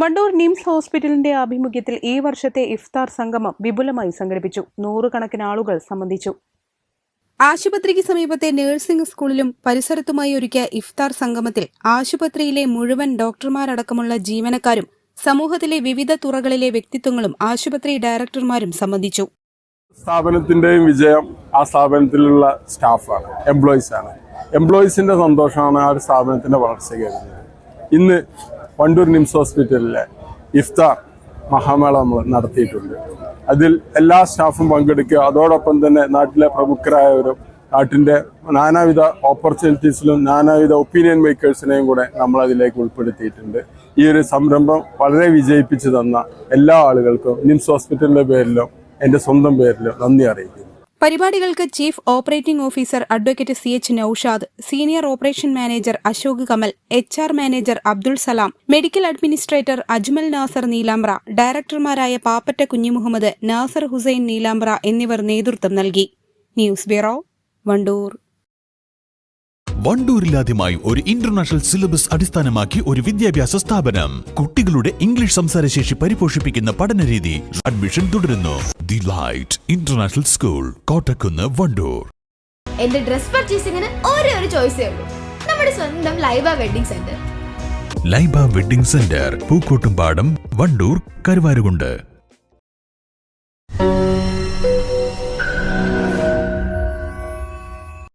Wandoor NIMS ഹോസ്പിറ്റലിന്റെ ആഭിമുഖ്യത്തിൽ ഈ വർഷത്തെ ഇഫ്താർ സംഗമം വിപുലമായി സംഘടിപ്പിച്ചു. നൂറുകണക്കിന് ആളുകൾ സംബന്ധിച്ചു. ആശുപത്രിക്ക് സമീപത്തെ നഴ്സിംഗ് സ്കൂളിലും പരിസരത്തുമായി ഒരുക്കിയ ഇഫ്താർ സംഗമത്തിൽ ആശുപത്രിയിലെ മുഴുവൻ ഡോക്ടർമാരടക്കമുള്ള ജീവനക്കാരും സമൂഹത്തിലെ വിവിധ തുറകളിലെ വ്യക്തിത്വങ്ങളും ആശുപത്രി ഡയറക്ടർമാരും സംബന്ധിച്ചു. സ്ഥാപനത്തിന്റെയും വിജയം ആ സ്ഥാപനത്തിലുള്ള സ്റ്റാഫാണ് എംപ്ലോയീസ് ആണ് എംപ്ലോയീസിന്റെ സന്തോഷമാണ് ആ ഒരു സ്ഥാപനത്തിന്റെ വളർച്ചയ്ക്ക് ഇന്ന് വണ്ടൂർ നിംസ് ഹോസ്പിറ്റലിലെ ഇഫ്താർ മഹാമേള നമ്മൾ നടത്തിയിട്ടുണ്ട്. അതിൽ എല്ലാ സ്റ്റാഫും പങ്കെടുക്കുക അതോടൊപ്പം തന്നെ നാട്ടിലെ പ്രമുഖരായവരും നാട്ടിന്റെ നാനാവിധ ഓപ്പർച്യൂണിറ്റീസിലും നാനാവിധ ഒപ്പീനിയൻ മേക്കേഴ്സിനെയും കൂടെ നമ്മൾ അതിലേക്ക് ഉൾപ്പെടുത്തിയിട്ടുണ്ട്. ഈ ഒരു സംരംഭം വളരെ വിജയിപ്പിച്ചു തന്ന എല്ലാ ആളുകൾക്കും നിംസ് ഹോസ്പിറ്റലിന്റെ പേരിലും എന്റെ സ്വന്തം പേരിലും നന്ദി അറിയിക്കുന്നു. പരിപാടികൾക്ക് chief operating officer advocate C H Naushad senior operation manager Ashok Kamal H R manager Abdul Salam medical administrator Ajmal Nasar Neelambra ഡയറക്ടർമാരായ Pappatta Kunhimuhammad Nasar Hussain Neelambra എന്നിവർ നേതൃത്വം നൽകി. News bureau Wandoor. വണ്ടൂരിലാദ്യമായി ഒരു ഇന്റർനാഷണൽ സിലബസ് അടിസ്ഥാനമാക്കി ഒരു വിദ്യാഭ്യാസ സ്ഥാപനം. കുട്ടികളുടെ ഇംഗ്ലീഷ് സംസാരശേഷി പരിപോഷിപ്പിക്കുന്ന പഠനരീതി അഡ്മിഷൻ തുടരുന്നു. The light international school Kottakkunnu Wandoor. എന്റെ ഡ്രസ് പർച്ചേസിംഗിന് ഒരേ ഒരു ചോയ്സ് ഉള്ളൂ. നമ്മുടെ സ്വന്തം Laiba wedding centre. Laiba wedding centre Pookkottumpadam Wandoor Karuvarakundu.